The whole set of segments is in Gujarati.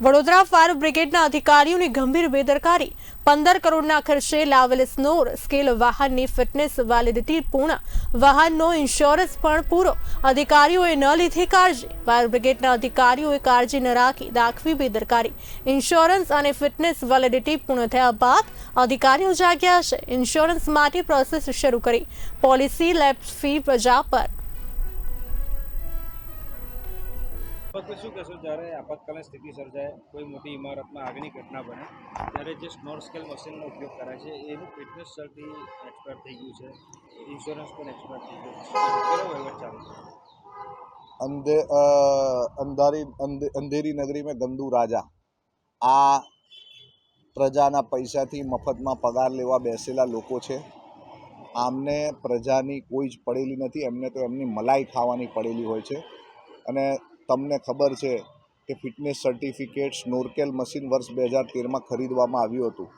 વડોદરા ફાયર બ્રિગેડના અધિકારીઓની ગંભીર બેદરકારી. પંદર કરોડના ખર્ચે લાવેલ સ્નોર, સ્કેલ વાહનની ફિટનેસ વેલિડિટી પૂર્ણ. વાહનનો ઇન્સ્યોરન્સ પણ પૂરો. અધિકારીઓએ ન લીધી કાળજી. ફાયર બ્રિગેડના અધિકારીઓએ કાળજી ન રાખી દાખવી બેદરકારી. ઇન્સ્યોરન્સ અને ફિટનેસ વેલિડિટી પૂર્ણ થયા બાદ અધિકારીઓ જાગ્યા છે ઇન્સ્યોરન્સ માટે પ્રોસેસ શરૂ કરી. પોલિસી, લેબ ફી, પ્રજા પર શું કહેશો? જ્યારે આપાતકાલીન સ્થિતિ સર્જાય, કોઈ મોટી ઇમારતમાં આગની ઘટના બને, ત્યારે જે સ્નોર સ્કેલ મશીનનો ઉપયોગ કરાય છે, એનું ફિટનેસ સર્ટી એક્સપાયર થઈ ગયું છે ઇન્સ્યોરન્સ પણ એક્સપાયર થઈ ગયું છે. વહીવટ ચાલુ છે? અંધે અંધારી, અંધે- અંધેરી નગરી મેં ગંદુ રાજા. આ પ્રજાના પૈસાથી મફતમાં પગાર લેવા બેસેલા લોકો છે. આમને પ્રજાની કોઈ જ પડેલી નથી, એમને તો એમની મલાઈ ખાવાની પડેલી હોય છે. અને તમને ખબર છે કે ફિટનેસ સર્ટિફિકેટ સ્નોરકેલ મશીન વર્ષ બે હજાર તેરમાં ખરીદવામાં આવ્યું હતું.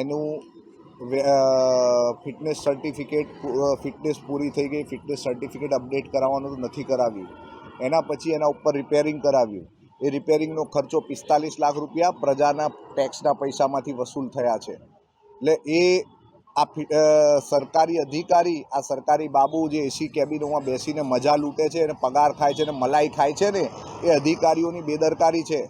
એનું ફિટનેસ સર્ટિફિકેટ ફિટનેસ પૂરી થઈ ગઈ. ફિટનેસ સર્ટિફિકેટ અપડેટ કરાવવાનું નથી કરાવ્યું. એના પછી એના ઉપર રિપેરિંગ કરાવ્યું. એ રિપેરિંગનો ખર્ચો પિસ્તાલીસ લાખ રૂપિયા પ્રજાના ટેક્સના પૈસામાંથી વસૂલ થયા છે. એટલે એ આ સરકારી અધિકારી, આ સરકારી બાબુ જે એસી કેબિનોમાં બેસીને મજા લૂંટે છે અને પગાર ખાય છે અને મલાઈ ખાય છે ને, એ અધિકારીઓની બેદરકારી છે.